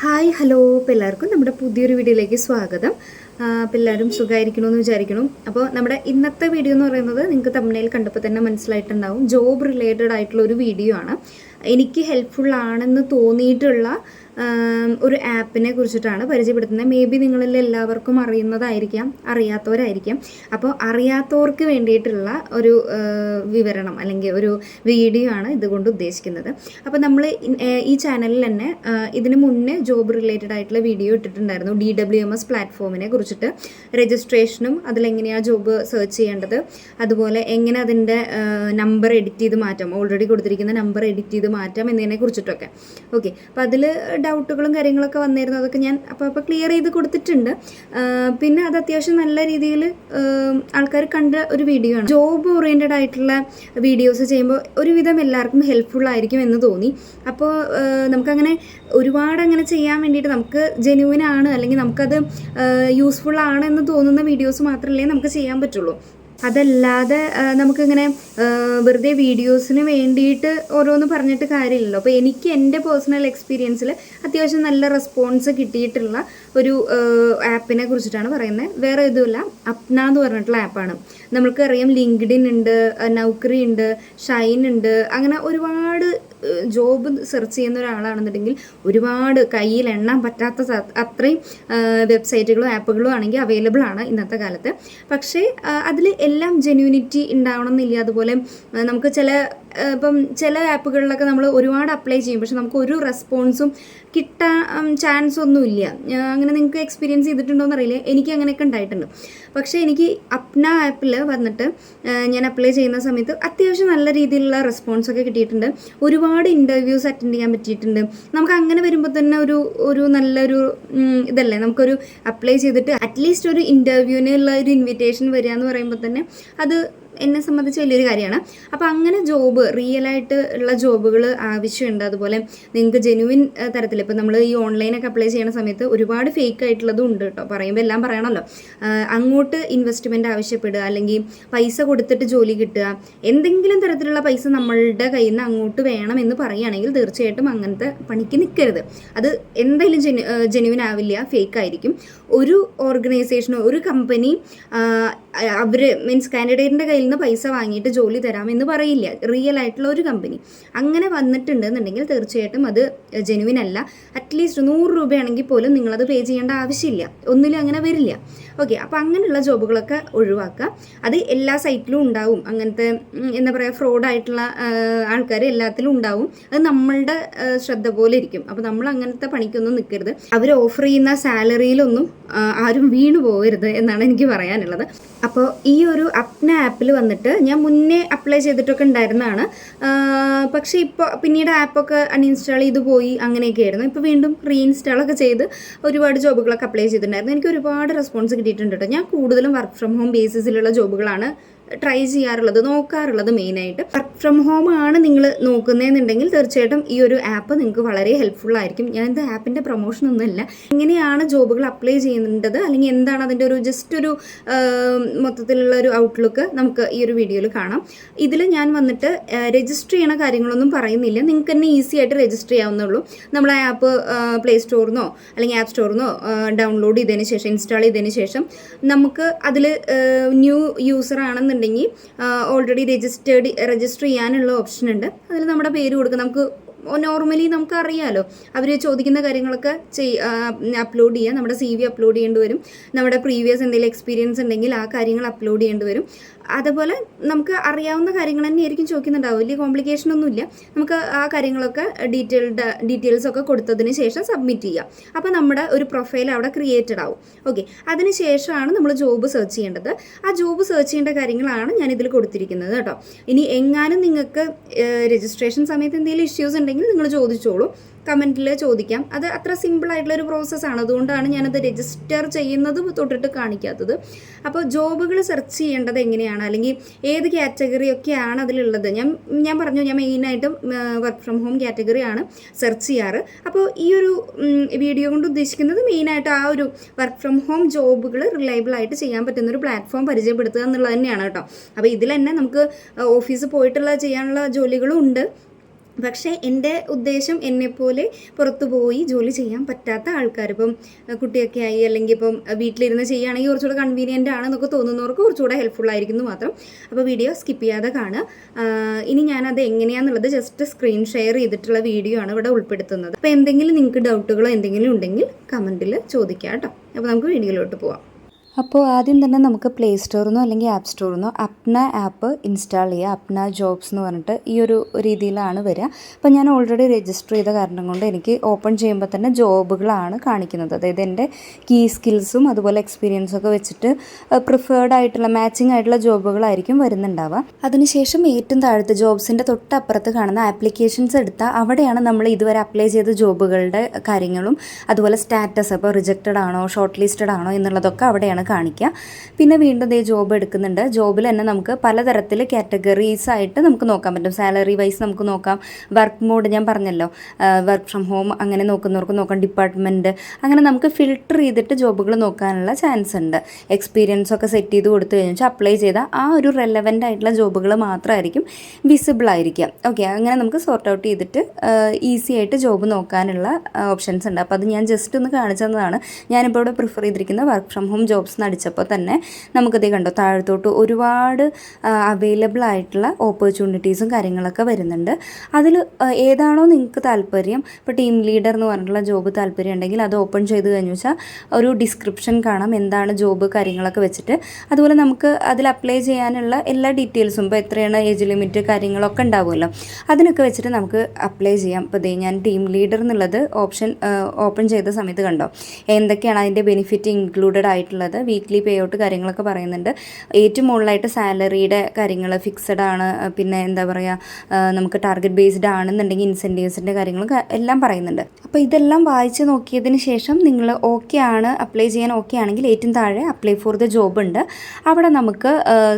Hi hello. ഇപ്പോൾ എല്ലാവർക്കും നമ്മുടെ പുതിയൊരു വീഡിയോയിലേക്ക് സ്വാഗതം. അപ്പോൾ എല്ലാവരും സുഖമായിരിക്കണമെന്ന് വിചാരിക്കണം അപ്പോൾ നമ്മുടെ ഇന്നത്തെ വീഡിയോ എന്ന് പറയുന്നത് നിങ്ങൾക്ക് തമിഴിൽ കണ്ടപ്പോൾ തന്നെ മനസ്സിലായിട്ടുണ്ടാവും. ജോബ് റിലേറ്റഡ് ആയിട്ടുള്ള ഒരു വീഡിയോ ആണ്. എനിക്ക് ഹെൽപ്ഫുൾ ആണെന്ന് തോന്നിയിട്ടുള്ള ഒരു ആപ്പിനെ കുറിച്ചിട്ടാണ് പരിചയപ്പെടുത്തുന്നത്. മേ ബി നിങ്ങളിൽ എല്ലാവർക്കും അറിയുന്നതായിരിക്കാം അറിയാത്തവരായിരിക്കാം. അപ്പോൾ അറിയാത്തവർക്ക് വേണ്ടിയിട്ടുള്ള ഒരു വിവരണം അല്ലെങ്കിൽ ഒരു വീഡിയോ ആണ് ഇതുകൊണ്ട് ഉദ്ദേശിക്കുന്നത്. അപ്പോൾ നമ്മൾ ഈ ചാനലിൽ തന്നെ ഇതിനു മുന്നേ ജോബ് റിലേറ്റഡ് ആയിട്ടുള്ള വീഡിയോ ഇട്ടിട്ടുണ്ടായിരുന്നു. ഡി ഡബ്ല്യു എം എസ് പ്ലാറ്റ്ഫോമിനെ കുറിച്ചിട്ട് രജിസ്ട്രേഷനും അതിലെങ്ങനെയാണ് ജോബ് സെർച്ച് ചെയ്യേണ്ടത് അതുപോലെ എങ്ങനെ അതിന്റെ നമ്പർ എഡിറ്റ് ചെയ്ത് മാറ്റാം. ഓൾറെഡി കൊടുത്തിരിക്കുന്ന നമ്പർ എഡിറ്റ് ചെയ്ത് മാറ്റാം എന്നതിനെ കുറിച്ചിട്ടൊക്കെ. ഓക്കെ അപ്പോൾ അതിൽ ഡൗട്ടുകളും കാര്യങ്ങളൊക്കെ വന്നിരുന്നു അതൊക്കെ ഞാൻ അപ്പോൾ അപ്പോൾ ക്ലിയർ ചെയ്ത് കൊടുത്തിട്ടുണ്ട്. പിന്നെ അത് അത്യാവശ്യം നല്ല രീതിയിൽ ആൾക്കാർ കണ്ട ഒരു വീഡിയോ ആണ്. ജോബ് ഓറിയന്റഡ് ആയിട്ടുള്ള വീഡിയോസ് ചെയ്യുമ്പോൾ ഒരുവിധം എല്ലാവർക്കും ഹെൽപ്ഫുൾ ആയിരിക്കും എന്ന് തോന്നി. അപ്പോൾ നമുക്കങ്ങനെ ഒരുപാട് അങ്ങനെ ചെയ്യാൻ വേണ്ടിയിട്ട് നമുക്ക് ജെന്യൂൻ ആണ്. അല്ലെങ്കിൽ നമുക്കത് യൂസ്ഫുൾ ആണ് എന്ന് തോന്നുന്ന വീഡിയോസ് മാത്രമല്ലേ നമുക്ക് ചെയ്യാൻ പറ്റുള്ളൂ. അതല്ലാതെ നമുക്കിങ്ങനെ വെറുതെ വീഡിയോസിന് വേണ്ടിയിട്ട് ഓരോന്ന് പറഞ്ഞിട്ട് കാര്യമില്ലല്ലോ. അപ്പോൾ എനിക്ക് എന്റെ പേഴ്സണൽ എക്സ്പീരിയൻസിൽ അത്യാവശ്യം നല്ല റെസ്പോൺസ് കിട്ടിയിട്ടുള്ള ഒരു ആപ്പിനെ കുറിച്ചിട്ടാണ് പറയുന്നത്. വേറെ ഇതുമില്ല. അപ്ന എന്ന് പറഞ്ഞിട്ടുള്ള ആപ്പാണ്. നമുക്കറിയാം ലിങ്ക്ഡിൻ ഉണ്ട് നൗക്കറി ഉണ്ട് ഷൈൻ ഉണ്ട് അങ്ങനെ ഒരുപാട് ജോബ് സെർച്ച് ചെയ്യുന്ന ഒരാളാണെന്നുണ്ടെങ്കിൽ ഒരുപാട് കയ്യിൽ എണ്ണാൻ പറ്റാത്ത അത്രയും വെബ്സൈറ്റുകളും ആപ്പുകളും ആണെങ്കിൽ അവൈലബിൾ ആണ് ഇന്നത്തെ കാലത്ത്. പക്ഷേ അതിൽ എല്ലാം ജെന്യൂനിറ്റി ഉണ്ടാവണം എന്നില്ല. അതുപോലെ നമുക്ക് ചില ഇപ്പം ചില ആപ്പുകളിലൊക്കെ നമ്മൾ ഒരുപാട് അപ്ലൈ ചെയ്യും. പക്ഷെ നമുക്ക് ഒരു റെസ്പോൺസും കിട്ടാൻ ചാൻസ് ഒന്നുമില്ല അങ്ങനെ നിങ്ങൾക്ക് എക്സ്പീരിയൻസ് ചെയ്തിട്ടുണ്ടോ എന്നറിയില്ല. എനിക്ക് അങ്ങനെയൊക്കെ ഉണ്ടായിട്ടുണ്ട്. പക്ഷേ എനിക്ക് അപ്ന ആപ്പിൽ വന്നിട്ട് ഞാൻ അപ്ലൈ ചെയ്യുന്ന സമയത്ത് അത്യാവശ്യം നല്ല രീതിയിലുള്ള റെസ്പോൺസ് ഒക്കെ കിട്ടിയിട്ടുണ്ട്. ഒരുപാട് ഇന്റർവ്യൂസ് അറ്റൻഡ് ചെയ്യാൻ പറ്റിയിട്ടുണ്ട്. നമുക്ക് അങ്ങനെ വരുമ്പോൾ തന്നെ ഒരു ഒരു നല്ലൊരു ഇതല്ലേ? നമുക്കൊരു അപ്ലൈ ചെയ്തിട്ട് അറ്റ്ലീസ്റ്റ് ഒരു ഇന്റർവ്യൂവിനുള്ള ഒരു ഇൻവിറ്റേഷൻ വരിക എന്ന് പറയുമ്പോൾ തന്നെ അത് എന്നെ സംബന്ധിച്ച് വലിയൊരു കാര്യമാണ്. അപ്പോൾ അങ്ങനെ ജോബ് റിയലായിട്ട് ഉള്ള ജോബുകൾ ആവശ്യമുണ്ട്. അതുപോലെ നിങ്ങൾക്ക് ജെനുവിൻ തരത്തിൽ ഇപ്പോൾ നമ്മൾ ഈ ഓൺലൈനൊക്കെ അപ്ലൈ ചെയ്യുന്ന സമയത്ത് ഒരുപാട് ഫേക്ക് ആയിട്ടുള്ളതും ഉണ്ട് കേട്ടോ പറയുമ്പോൾ എല്ലാം പറയണമല്ലോ അങ്ങോട്ട് ഇൻവെസ്റ്റ്മെന്റ് ആവശ്യപ്പെടുക അല്ലെങ്കിൽ പൈസ കൊടുത്തിട്ട് ജോലി കിട്ടുക എന്തെങ്കിലും തരത്തിലുള്ള പൈസ നമ്മളുടെ കയ്യിൽ നിന്ന് അങ്ങോട്ട് വേണം എന്ന് പറയുകയാണെങ്കിൽ തീർച്ചയായിട്ടും അങ്ങനത്തെ പണിക്ക് നിൽക്കരുത് അത് എന്തായാലും ജെനു ജെനുവിൻ ആവില്ല ഫേക്ക് ആയിരിക്കും. ഒരു ഓർഗനൈസേഷനോ ഒരു കമ്പനി അവർ മീൻസ് കാൻഡിഡേറ്റിന്റെ കയ്യിൽ നിന്ന് പൈസ വാങ്ങിയിട്ട് ജോലി തരാം എന്ന് പറയില്ല. റിയൽ ആയിട്ടുള്ള ഒരു കമ്പനി. അങ്ങനെ വന്നിട്ടുണ്ടെന്നുണ്ടെങ്കിൽ തീർച്ചയായിട്ടും അത് ജെനുവിൻ അല്ല. അറ്റ്ലീസ്റ്റ് നൂറ് രൂപയാണെങ്കിൽ പോലും നിങ്ങളത് പേ ചെയ്യേണ്ട ആവശ്യമില്ല. ഒന്നിലും അങ്ങനെ വരില്ല. ഓക്കെ അപ്പോൾ അങ്ങനെയുള്ള ജോബുകളൊക്കെ ഒഴിവാക്കുക. അത് എല്ലാ സൈറ്റിലും ഉണ്ടാവും. അങ്ങനത്തെ എന്താ പറയുക ഫ്രോഡായിട്ടുള്ള ആൾക്കാർ എല്ലാത്തിലും ഉണ്ടാവും. അത് നമ്മളുടെ ശ്രദ്ധ പോലെ ഇരിക്കും. അപ്പോൾ നമ്മൾ അങ്ങനത്തെ പണിക്കൊന്നും നിൽക്കരുത് അവർ ഓഫർ ചെയ്യുന്ന സാലറിയിലൊന്നും ആരും വീണു പോകരുത് എന്നാണ് എനിക്ക് പറയാനുള്ളത്. അപ്പോൾ ഈ ഒരു അപ്ന ആപ്പിൽ വന്നിട്ട് ഞാൻ മുന്നേ അപ്ലൈ ചെയ്തിട്ടൊക്കെ ഉണ്ടായിരുന്നതാണ്. പക്ഷേ ഇപ്പോൾ പിന്നീട് ആപ്പൊക്കെ അൺഇൻസ്റ്റാൾ ചെയ്ത് പോയി അങ്ങനെയൊക്കെ ആയിരുന്നു. ഇപ്പോൾ വീണ്ടും റീഇൻസ്റ്റാൾ ഒക്കെ ചെയ്ത് ഒരുപാട് ജോബുകളൊക്കെ അപ്ലൈ ചെയ്തിട്ടുണ്ടായിരുന്നു. എനിക്ക് ഒരുപാട് റെസ്പോൺസ് കിട്ടിയിട്ടുണ്ട് കേട്ടോ ഞാൻ കൂടുതലും വർക്ക് ഫ്രം ഹോം ബേസിസിലുള്ള ജോബുകളാണ് ട്രൈ ചെയ്യാറുള്ളത് നോക്കാറുള്ളത് മെയിനായിട്ട് വർക്ക് ഫ്രം ഹോം ആണ് നിങ്ങൾ നോക്കുന്നതെന്നുണ്ടെങ്കിൽ തീർച്ചയായിട്ടും ഈ ഒരു ആപ്പ് നിങ്ങൾക്ക് വളരെ ഹെൽപ്ഫുൾ ആയിരിക്കും. ഞാൻ ഇത് ആപ്പിന്റെ പ്രൊമോഷൻ ഒന്നുമല്ല എങ്ങനെയാണ് ജോബുകൾ അപ്ലൈ ചെയ്യേണ്ടത്? അല്ലെങ്കിൽ എന്താണ് അതിന്റെ ഒരു ജസ്റ്റ് ഒരു മൊത്തത്തിലുള്ള ഒരു ഔട്ട്ലുക്ക് നമുക്ക് ഈ ഒരു വീഡിയോയിൽ കാണാം. ഇതിൽ ഞാൻ വന്നിട്ട് രജിസ്റ്റർ ചെയ്യണ കാര്യങ്ങളൊന്നും പറയുന്നില്ല. നിങ്ങൾക്ക് തന്നെ ഈസി ആയിട്ട് രജിസ്റ്റർ ചെയ്യാവുന്നുള്ളൂ നമ്മൾ ആ ആപ്പ് പ്ലേ സ്റ്റോറിന്നോ അല്ലെങ്കിൽ ആപ്പ് സ്റ്റോറിന്നോ ഡൗൺലോഡ് ചെയ്തതിന് ശേഷം ഇൻസ്റ്റാൾ ചെയ്തതിന് ശേഷം നമുക്ക് അതിൽ ന്യൂ യൂസർ ആണെന്നുണ്ടെങ്കിൽ ഓൾറെഡി രജിസ്റ്റേർഡ് രജിസ്റ്റർ ചെയ്യാനുള്ള ഓപ്ഷൻ ഉണ്ട്. അതിൽ നമ്മുടെ പേര് കൊടുക്കുക നമുക്ക് നോർമലി നമുക്ക് അറിയാലോ അവർ ചോദിക്കുന്ന കാര്യങ്ങളൊക്കെ ചെയ് അപ്ലോഡ് ചെയ്യുക നമ്മുടെ സി വി അപ്ലോഡ് ചെയ്യേണ്ടി വരും. നമ്മുടെ പ്രീവിയസ് എന്തെങ്കിലും എക്സ്പീരിയൻസ് ഉണ്ടെങ്കിൽ ആ കാര്യങ്ങൾ അപ്ലോഡ് ചെയ്യേണ്ടി വരും. അതുപോലെ നമുക്ക് അറിയാവുന്ന കാര്യങ്ങൾ തന്നെയായിരിക്കും ചോദിക്കുന്നുണ്ടാവും വലിയ കോംപ്ലിക്കേഷൻ ഒന്നുമില്ല. നമുക്ക് ആ കാര്യങ്ങളൊക്കെ ഡീറ്റെയിൽഡ് ഡീറ്റെയിൽസ് ഒക്കെ കൊടുത്തതിന് ശേഷം സബ്മിറ്റ് ചെയ്യുക അപ്പോൾ നമ്മുടെ ഒരു പ്രൊഫൈൽ അവിടെ ക്രിയേറ്റഡ് ആവും. ഓക്കെ അതിന് ശേഷമാണ് നമ്മൾ ജോബ് സെർച്ച് ചെയ്യേണ്ടത്. ആ ജോബ് സെർച്ച് ചെയ്യേണ്ട കാര്യങ്ങളാണ് ഞാൻ കൊടുത്തിരിക്കുന്നത് കേട്ടോ. ഇനി എങ്ങാനും നിങ്ങൾക്ക് രജിസ്ട്രേഷൻ സമയത്ത് എന്തെങ്കിലും ഇഷ്യൂസ് ഉണ്ടെങ്കിൽ നിങ്ങൾ ചോദിച്ചോളൂ. കമന്റിൽ ചോദിക്കാം. അത് അത്ര സിമ്പിൾ ആയിട്ടുള്ള ഒരു പ്രോസസ്സാണ് അതുകൊണ്ടാണ് ഞാനത് രജിസ്റ്റർ ചെയ്യുന്നത് തൊട്ടിട്ട് കാണിക്കാത്തത്. അപ്പോൾ ജോബുകൾ സെർച്ച് ചെയ്യേണ്ടത് എങ്ങനെയാണ്? അല്ലെങ്കിൽ ഏത് കാറ്റഗറി ഒക്കെയാണ് അതിലുള്ളത്? ഞാൻ ഞാൻ പറഞ്ഞു ഞാൻ മെയിനായിട്ടും വർക്ക് ഫ്രം ഹോം കാറ്റഗറിയാണ് സെർച്ച് ചെയ്യാറ്. അപ്പോൾ ഈ ഒരു വീഡിയോ കൊണ്ട് ഉദ്ദേശിക്കുന്നത് മെയിനായിട്ട് ആ ഒരു വർക്ക് ഫ്രം ഹോം ജോബുകൾ റിലയബിൾ ആയിട്ട് ചെയ്യാൻ പറ്റുന്ന ഒരു പ്ലാറ്റ്ഫോം പരിചയപ്പെടുത്തുക എന്നുള്ളത് തന്നെയാണ് കേട്ടോ. അപ്പോൾ ഇതിൽ തന്നെ നമുക്ക് ഓഫീസ് പോയിട്ടുള്ള ചെയ്യാനുള്ള ജോലികളും ഉണ്ട്. പക്ഷേ എന്റെ ഉദ്ദേശം എന്നെപ്പോലെ പുറത്തു പോയി ജോലി ചെയ്യാൻ പറ്റാത്ത ആൾക്കാർ. ഇപ്പം കുട്ടിയൊക്കെ ആയി അല്ലെങ്കിൽ ഇപ്പം വീട്ടിലിരുന്ന് ചെയ്യുകയാണെങ്കിൽ കുറച്ചുകൂടെ കൺവീനിയന്റ് ആണെന്നൊക്കെ തോന്നുന്നവർക്ക് കുറച്ചുകൂടെ ഹെൽപ്ഫുൾ ആയിരിക്കും എന്ന് മാത്രം. അപ്പോൾ വീഡിയോ സ്കിപ്പ് ചെയ്യാതെ കാണുക. ഇനി ഞാനത് എങ്ങനെയാണെന്നുള്ളത് ജസ്റ്റ് സ്ക്രീൻ ഷെയർ ചെയ്തിട്ടുള്ള വീഡിയോ ആണ് ഇവിടെ ഉൾപ്പെടുത്തുന്നത്. അപ്പോൾ എന്തെങ്കിലും നിങ്ങൾക്ക് ഡൗട്ടുകളോ എന്തെങ്കിലും ഉണ്ടെങ്കിൽ കമന്റിൽ ചോദിക്കാം കേട്ടോ. അപ്പോൾ നമുക്ക് വീഡിയോയിലോട്ട് പോവാം. അപ്പോൾ ആദ്യം തന്നെ നമുക്ക് പ്ലേ സ്റ്റോറിൽ നിന്നോ അല്ലെങ്കിൽ ആപ്പ് സ്റ്റോറിൽ നിന്നോ അപ്ന ആപ്പ് ഇൻസ്റ്റാൾ ചെയ്യുക അപ്ന ജോബ്സ് എന്ന് പറഞ്ഞിട്ട് ഈ ഒരു രീതിയിലാണ് വരിക അപ്പോൾ ഞാൻ ഓൾറെഡി രജിസ്റ്റർ ചെയ്ത കാരണം കൊണ്ട് എനിക്ക് ഓപ്പൺ ചെയ്യുമ്പോൾ തന്നെ ജോബുകളാണ് കാണിക്കുന്നത്. അതായത് എന്റെ കീ സ്കിൽസും അതുപോലെ എക്സ്പീരിയൻസും ഒക്കെ വെച്ചിട്ട് പ്രിഫേർഡ് ആയിട്ടുള്ള മാച്ചിങ് ആയിട്ടുള്ള ജോബുകളായിരിക്കും വരുന്നുണ്ടാവുക. അതിനുശേഷം ഏറ്റവും താഴത്തെ ജോബ്സിന്റെ തൊട്ടപ്പുറത്ത് കാണുന്ന ആപ്ലിക്കേഷൻസ് എടുത്താൽ അവിടെയാണ് നമ്മൾ ഇതുവരെ അപ്ലൈ ചെയ്ത ജോബുകളുടെ കാര്യങ്ങളും അതുപോലെ സ്റ്റാറ്റസ് അപ്പോൾ റിജക്റ്റഡ് ആണോ ഷോർട്ട് ലിസ്റ്റഡ് ആണോ എന്നുള്ളതൊക്കെ അവിടെയാണ് കാണിക്കുക. പിന്നെ വീണ്ടും ദേ ജോബ് എടുക്കുന്നുണ്ട്. ജോബിൽ തന്നെ നമുക്ക് പലതരത്തിൽ കാറ്റഗറീസ് ആയിട്ട് നമുക്ക് നോക്കാൻ പറ്റും. സാലറി വൈസ് നമുക്ക് നോക്കാം. വർക്ക് മോഡ് ഞാൻ പറഞ്ഞല്ലോ. വർക്ക് ഫ്രം ഹോം അങ്ങനെ നോക്കുന്നവർക്ക് നോക്കാം. ഡിപ്പാർട്ട്മെന്റ് അങ്ങനെ നമുക്ക് ഫിൽട്ടർ ചെയ്തിട്ട് ജോബുകൾ നോക്കാനുള്ള ചാൻസ് ഉണ്ട്. എക്സ്പീരിയൻസ് ഒക്കെ സെറ്റ് ചെയ്ത് കൊടുത്തു കഴിഞ്ഞാൽ അപ്ലൈ ചെയ്താൽ ആ ഒരു റെലവന്റ് ആയിട്ടുള്ള ജോബുകൾ മാത്രമായിരിക്കും വിസിബിൾ ആയിരിക്കുക. ഓക്കെ അങ്ങനെ നമുക്ക് സോർട്ട് ഔട്ട് ചെയ്തിട്ട് ഈസി ആയിട്ട് ജോബ് നോക്കാനുള്ള ഓപ്ഷൻസ് ഉണ്ട്. അപ്പോൾ അത് ഞാൻ ജസ്റ്റ് ഒന്ന് കാണിച്ചു തന്നതാണ്. ഞാനിപ്പോൾ ഇവിടെ പ്രിഫർ ചെയ്തിരിക്കുന്ന വർക്ക് ഫ്രം ഹോം ജോബ്സ് നടിച്ചപ്പോൾ തന്നെ നമുക്കത് കണ്ടോ താഴത്തോട്ട് ഒരുപാട് അവൈലബിൾ ആയിട്ടുള്ള ഓപ്പർച്യൂണിറ്റീസും കാര്യങ്ങളൊക്കെ വരുന്നുണ്ട്. അതിൽ ഏതാണോ നിങ്ങൾക്ക് താല്പര്യം ഇപ്പോൾ ടീം ലീഡർ എന്ന് പറഞ്ഞിട്ടുള്ള ജോബ് താല്പര്യം ഉണ്ടെങ്കിൽ അത് ഓപ്പൺ ചെയ്ത് കഴിഞ്ഞു വെച്ചാൽ ഒരു ഡിസ്ക്രിപ്ഷൻ കാണാം എന്താണ് ജോബ് കാര്യങ്ങളൊക്കെ വെച്ചിട്ട്. അതുപോലെ നമുക്ക് അതിൽ അപ്ലൈ ചെയ്യാനുള്ള എല്ലാ ഡീറ്റെയിൽസും ഇപ്പോൾ എത്രയാണ് ഏജ് ലിമിറ്റ് കാര്യങ്ങളൊക്കെ ഉണ്ടാവുമല്ലോ അതിനൊക്കെ വെച്ചിട്ട് നമുക്ക് അപ്ലൈ ചെയ്യാം. ഇപ്പോൾ ദേ ഞാൻ ടീം ലീഡർ എന്നുള്ളത് ഓപ്ഷൻ ഓപ്പൺ ചെയ്ത സമയത്ത് കണ്ടോ എന്തൊക്കെയാണ് അതിന്റെ ബെനിഫിറ്റ് ഇൻക്ലൂഡഡ് ആയിട്ടുള്ളത് വീക്ക്ലി പേ ഔട്ട് കാര്യങ്ങളൊക്കെ പറയുന്നുണ്ട്. ഏറ്റവും മുകളിലായിട്ട് സാലറിയുടെ കാര്യങ്ങൾ ഫിക്സഡ് ആണ്. പിന്നെ എന്താ പറയുക നമുക്ക് ടാർഗറ്റ് ബേസ്ഡ് ആണെന്നുണ്ടെങ്കിൽ ഇൻസെന്റീവ്സിന്റെ കാര്യങ്ങൾ എല്ലാം പറയുന്നുണ്ട്. അപ്പോൾ ഇതെല്ലാം വായിച്ച് നോക്കിയതിന് ശേഷം നിങ്ങൾ ഓക്കെ ആണ് അപ്ലൈ ചെയ്യാൻ ഓക്കെ ആണെങ്കിൽ ഏറ്റവും താഴെ അപ്ലൈ ഫോർ ദ ജോബ് ഉണ്ട്. അവിടെ നമുക്ക്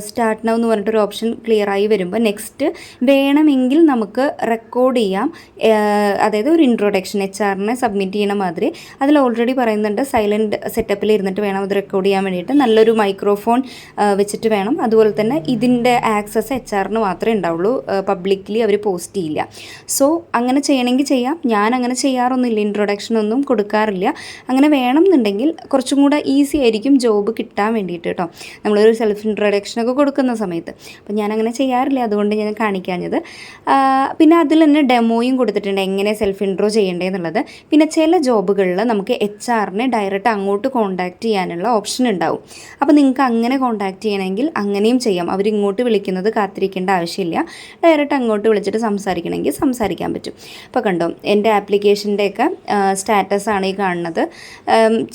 സ്റ്റാർട്ട് നൗ എന്ന് പറഞ്ഞിട്ടൊരു ഓപ്ഷൻ ക്ലിയർ ആയി വരുമ്പോൾ നെക്സ്റ്റ് വേണമെങ്കിൽ നമുക്ക് റെക്കോർഡ് ചെയ്യാം. അതായത് ഒരു ഇൻട്രൊഡക്ഷൻ എച്ച് ആറിനെ സബ്മിറ്റ് ചെയ്യണ മാതിരി. അതിൽ ഓൾറെഡി പറയുന്നുണ്ട് സൈലന്റ് സെറ്റപ്പിൽ ഇരുന്നിട്ട് വേണം അത് റെക്കോർഡ് വേണ്ടിയിട്ട് നല്ലൊരു മൈക്രോഫോൺ വെച്ചിട്ട് വേണം. അതുപോലെ തന്നെ ഇതിന്റെ ആക്സസ് എച്ച് ആറിന് മാത്രമേ ഉണ്ടാവുള്ളൂ. പബ്ലിക്കലി അവർ പോസ്റ്റ് ചെയ്യില്ല. സോ അങ്ങനെ ചെയ്യണമെങ്കിൽ ചെയ്യാം. ഞാൻ അങ്ങനെ ചെയ്യാറൊന്നുമില്ല. ഇൻട്രൊഡക്ഷൻ ഒന്നും കൊടുക്കാറില്ല. അങ്ങനെ വേണം എന്നുണ്ടെങ്കിൽ കുറച്ചും കൂടെ ഈസി ആയിരിക്കും ജോബ് കിട്ടാൻ വേണ്ടിയിട്ട് കേട്ടോ നമ്മളൊരു സെൽഫ് ഇൻട്രൊഡക്ഷനൊക്കെ കൊടുക്കുന്ന സമയത്ത്. അപ്പം ഞാൻ അങ്ങനെ ചെയ്യാറില്ല. അതുകൊണ്ട് ഞാൻ കാണിക്കാഞ്ഞത്. പിന്നെ അതിൽ തന്നെ ഡെമോയും കൊടുത്തിട്ടുണ്ട്. എങ്ങനെ സെൽഫ് ഇൻട്രോ ചെയ്യേണ്ടതെന്നുള്ളത് പിന്നെ ചില ജോബുകളിൽ നമുക്ക് എച്ച് ആറിനെ ഡയറക്റ്റ് അങ്ങോട്ട് കോൺടാക്റ്റ് ചെയ്യാനുള്ള ഓപ്ഷൻ ഉണ്ടാവും അപ്പോൾ നിങ്ങൾക്ക് അങ്ങനെ കോൺടാക്റ്റ് ചെയ്യണമെങ്കിൽ അങ്ങനെയും ചെയ്യാം. അവർ ഇങ്ങോട്ട് വിളിക്കുന്നത് കാത്തിരിക്കേണ്ട ആവശ്യമില്ല. ഡയറക്റ്റ് അങ്ങോട്ട് വിളിച്ചിട്ട് സംസാരിക്കണമെങ്കിൽ സംസാരിക്കാൻ പറ്റും. അപ്പോൾ കണ്ടോ എന്റെ ആപ്ലിക്കേഷന്റെയൊക്കെ സ്റ്റാറ്റസ് ആണ് ഈ കാണുന്നത്.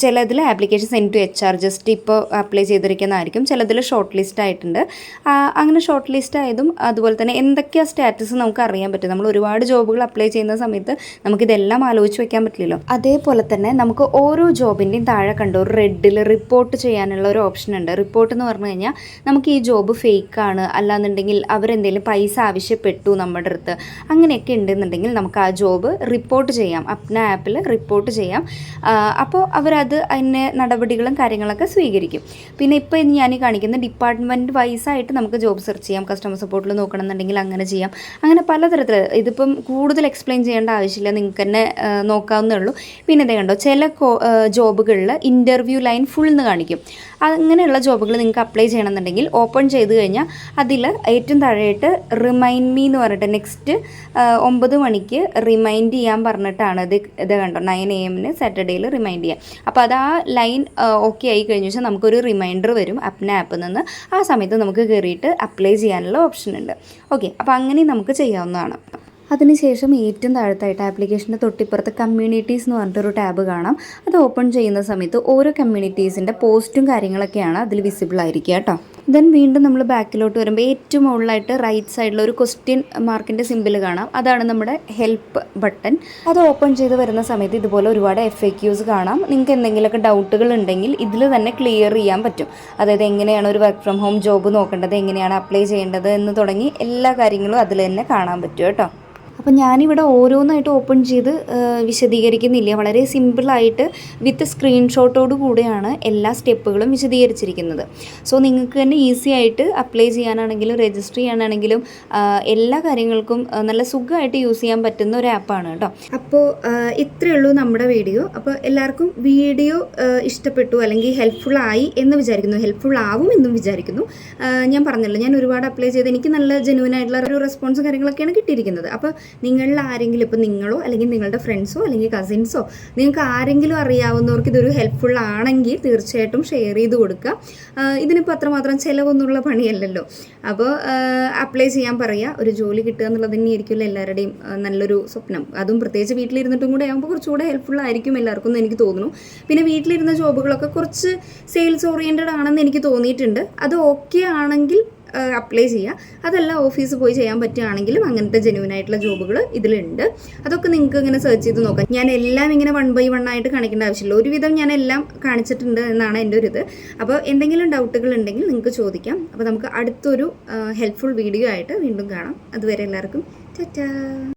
ചിലതിൽ application send to H R just ഇപ്പോൾ അപ്ലൈ ചെയ്തിരിക്കുന്നതായിരിക്കും. ചിലതിൽ ഷോർട്ട് ലിസ്റ്റ് ആയിട്ടുണ്ട്. അങ്ങനെ ഷോർട്ട് ലിസ്റ്റ് ആയതും അതുപോലെ തന്നെ എന്തൊക്കെയാ സ്റ്റാറ്റസ് നമുക്ക് അറിയാൻ പറ്റും. നമ്മൾ ഒരുപാട് ജോബുകൾ അപ്ലൈ ചെയ്യുന്ന സമയത്ത് നമുക്കിതെല്ലാം ആലോചിച്ച് വെക്കാൻ പറ്റില്ലല്ലോ. അതേപോലെ തന്നെ നമുക്ക് ഓരോ ജോബിന്റെയും താഴെ കണ്ടോ റെഡിൽ റിപ്പോർട്ട് ചെയ്യാനുള്ള ഒരു ഓപ്ഷൻ ഉണ്ട്. റിപ്പോർട്ട് എന്ന് പറഞ്ഞു കഴിഞ്ഞാൽ നമുക്ക് ഈ ജോബ് ഫേക്ക് ആണ്. അല്ലാന്നുണ്ടെങ്കിൽ അവരെന്തെങ്കിലും പൈസ ആവശ്യപ്പെട്ടു നമ്മുടെ അടുത്ത്. അങ്ങനെയൊക്കെ ഉണ്ടെന്നുണ്ടെങ്കിൽ നമുക്ക് ആ ജോബ് റിപ്പോർട്ട് ചെയ്യാം. അപ്ന ആപ്പിൽ റിപ്പോർട്ട് ചെയ്യാം. അപ്പോൾ അവരത് അതിന്റെ നടപടികളും കാര്യങ്ങളൊക്കെ സ്വീകരിക്കും. പിന്നെ ഇപ്പോൾ ഞാൻ കാണിക്കുന്ന ഡിപ്പാർട്ട്മെന്റ് വൈസായിട്ട് നമുക്ക് ജോബ് സെർച്ച് ചെയ്യാം. കസ്റ്റമർ സപ്പോർട്ടിൽ നോക്കണമെന്നുണ്ടെങ്കിൽ അങ്ങനെ ചെയ്യാം. അങ്ങനെ പലതരത്തിൽ ഇതിപ്പം കൂടുതൽ എക്സ്പ്ലെയിൻ ചെയ്യേണ്ട ആവശ്യമില്ല. നിങ്ങൾക്ക് തന്നെ നോക്കാവുന്നേ ഉള്ളൂ. പിന്നെ ഇതേ കണ്ടോ? ചില ജോബുകളിൽ ഇന്റർവ്യൂ ലൈൻ ഫുൾ എന്ന് കാണിക്കും. അങ്ങനെയുള്ള ജോബുകൾ നിങ്ങൾക്ക് അപ്ലൈ ചെയ്യണമെന്നുണ്ടെങ്കിൽ ഓപ്പൺ ചെയ്ത് കഴിഞ്ഞാൽ അതിൽ ഏറ്റവും താഴെയായിട്ട് റിമൈൻഡ് മീ എന്ന് പറഞ്ഞിട്ട് നെക്സ്റ്റ് ഒമ്പത് മണിക്ക് റിമൈൻഡ് ചെയ്യാൻ പറഞ്ഞിട്ടാണ് ഇത് ഇത് കണ്ടോ? നയൻ എ എമ്മിന് സാറ്റർഡേയിൽ റിമൈൻഡ് ചെയ്യാം. അപ്പോൾ അത് ആ ലൈൻ ഓക്കെ ആയി കഴിഞ്ഞ വെച്ചാൽ നമുക്കൊരു റിമൈൻഡർ വരും അപ്ന ആപ്പിൽ നിന്ന്. ആ സമയത്ത് നമുക്ക് കയറിയിട്ട് അപ്ലൈ ചെയ്യാനുള്ള ഓപ്ഷൻ ഉണ്ട്. ഓക്കെ അപ്പോൾ അങ്ങനെ നമുക്ക് ചെയ്യാവുന്നതാണ്. അതിനുശേഷം ഏറ്റവും താഴത്തായിട്ട് ആപ്ലിക്കേഷന്റെ തൊട്ടിപ്പുറത്ത് കമ്മ്യൂണിറ്റീസ് എന്ന് പറഞ്ഞിട്ടൊരു ടാബ് കാണാം. അത് ഓപ്പൺ ചെയ്യുന്ന സമയത്ത് ഓരോ കമ്മ്യൂണിറ്റീസിന്റെ പോസ്റ്റും കാര്യങ്ങളൊക്കെയാണ് അതിൽ വിസിബിൾ ആയിരിക്കുക കേട്ടോ. ദെൻ വീണ്ടും നമ്മൾ ബാക്കിലോട്ട് വരുമ്പോൾ ഏറ്റവും മുകളിലായിട്ട് റൈറ്റ് സൈഡിൽ ഒരു ക്വസ്റ്റ്യൻ മാർക്കിന്റെ സിമ്പിൾ കാണാം. അതാണ് നമ്മുടെ ഹെൽപ്പ് ബട്ടൺ അത് ഓപ്പൺ ചെയ്ത് വരുന്ന സമയത്ത് ഇതുപോലെ ഒരുപാട് എഫ് എ ക്യൂസ് കാണാം. നിങ്ങൾക്ക് എന്തെങ്കിലുമൊക്കെ ഡൗട്ടുകൾ ഉണ്ടെങ്കിൽ ഇതിൽ തന്നെ ക്ലിയർ ചെയ്യാൻ പറ്റും. അതായത് എങ്ങനെയാണ് ഒരു വർക്ക് ഫ്രം ഹോം ജോബ് നോക്കേണ്ടത്? എങ്ങനെയാണ് അപ്ലൈ ചെയ്യേണ്ടത്? എന്ന് തുടങ്ങി എല്ലാ കാര്യങ്ങളും അതിൽ തന്നെ കാണാൻ പറ്റും കേട്ടോ. അപ്പം ഞാനിവിടെ ഓരോന്നായിട്ട് ഓപ്പൺ ചെയ്ത് വിശദീകരിക്കുന്നില്ല. വളരെ സിമ്പിളായിട്ട് വിത്ത് സ്ക്രീൻഷോട്ടോട് കൂടെയാണ് എല്ലാ സ്റ്റെപ്പുകളും വിശദീകരിച്ചിരിക്കുന്നത്. സോ നിങ്ങൾക്ക് തന്നെ ഈസി ആയിട്ട് അപ്ലൈ ചെയ്യാനാണെങ്കിലും രജിസ്റ്റർ ചെയ്യാനാണെങ്കിലും എല്ലാ കാര്യങ്ങൾക്കും നല്ല സുഖമായിട്ട് യൂസ് ചെയ്യാൻ പറ്റുന്ന ഒരു ആപ്പാണ് കേട്ടോ അപ്പോൾ ഇത്രയേ ഉള്ളൂ നമ്മുടെ വീഡിയോ അപ്പോൾ എല്ലാവർക്കും വീഡിയോ ഇഷ്ടപ്പെട്ടു അല്ലെങ്കിൽ ഹെൽപ്ഫുൾ ആയി എന്ന് വിചാരിക്കുന്നു. ഹെൽപ്ഫുൾ ആവും എന്നും വിചാരിക്കുന്നു. ഞാൻ പറഞ്ഞല്ലോ ഞാൻ ഒരുപാട് അപ്ലൈ ചെയ്ത് എനിക്ക് നല്ല ജെനുവൻ ആയിട്ടുള്ള ഒരു റെസ്പോൺസും കാര്യങ്ങളൊക്കെയാണ് കിട്ടിയിരിക്കുന്നത്. അപ്പോൾ നിങ്ങളിൽ ആരെങ്കിലും ഇപ്പോൾ നിങ്ങളോ അല്ലെങ്കിൽ നിങ്ങളുടെ ഫ്രണ്ട്സോ അല്ലെങ്കിൽ കസിൻസോ നിങ്ങൾക്ക് ആരെങ്കിലും അറിയാവുന്നവർക്ക് ഇതൊരു ഹെൽപ്ഫുൾ ആണെങ്കിൽ തീർച്ചയായിട്ടും ഷെയർ ചെയ്ത് കൊടുക്കുക. ഇതിനിപ്പോൾ അത്രമാത്രം ചിലവൊന്നുമുള്ള പണിയല്ലല്ലോ. അപ്പോൾ അപ്ലൈ ചെയ്യാൻ പറയുക. ഒരു ജോലി കിട്ടുക എന്നുള്ളത് തന്നെയായിരിക്കുമല്ലോ എല്ലാവരുടെയും നല്ലൊരു സ്വപ്നം. അതും പ്രത്യേകിച്ച് വീട്ടിലിരുന്നിട്ടും കൂടെ ആകുമ്പോൾ കുറച്ചുകൂടെ ഹെൽപ്ഫുൾ ആയിരിക്കും എല്ലാവർക്കും എന്ന് എനിക്ക് തോന്നുന്നു. പിന്നെ വീട്ടിലിരുന്ന ജോബുകളൊക്കെ കുറച്ച് സെയിൽസ് ഓറിയന്റഡ് ആണെന്ന് എനിക്ക് തോന്നിയിട്ടുണ്ട്. അത് ഓക്കെ ആണെങ്കിൽ അപ്ലൈ ചെയ്യുക അതല്ല ഓഫീസ് പോയി ചെയ്യാൻ പറ്റുകയാണെങ്കിലും അങ്ങനത്തെ ജെന്യൂൻ ആയിട്ടുള്ള ജോബുകൾ ഇതിലുണ്ട്. അതൊക്കെ നിങ്ങൾക്ക് ഇങ്ങനെ സെർച്ച് ചെയ്ത് നോക്കാം. ഞാൻ എല്ലാം ഇങ്ങനെ വൺ ബൈ വൺ ആയിട്ട് കാണിക്കേണ്ട ആവശ്യമില്ല. ഒരുവിധം ഞാൻ എല്ലാം കാണിച്ചിട്ടുണ്ട് എന്നാണ് എന്റെ ഒരു ഇത്. അപ്പോൾ എന്തെങ്കിലും ഡൗട്ടുകൾ ഉണ്ടെങ്കിൽ നിങ്ങൾക്ക് ചോദിക്കാം. അപ്പോൾ നമുക്ക് അടുത്തൊരു ഹെൽപ്ഫുൾ വീഡിയോ ആയിട്ട് വീണ്ടും കാണാം. അതുവരെ എല്ലാവർക്കും ടാറ്റാ.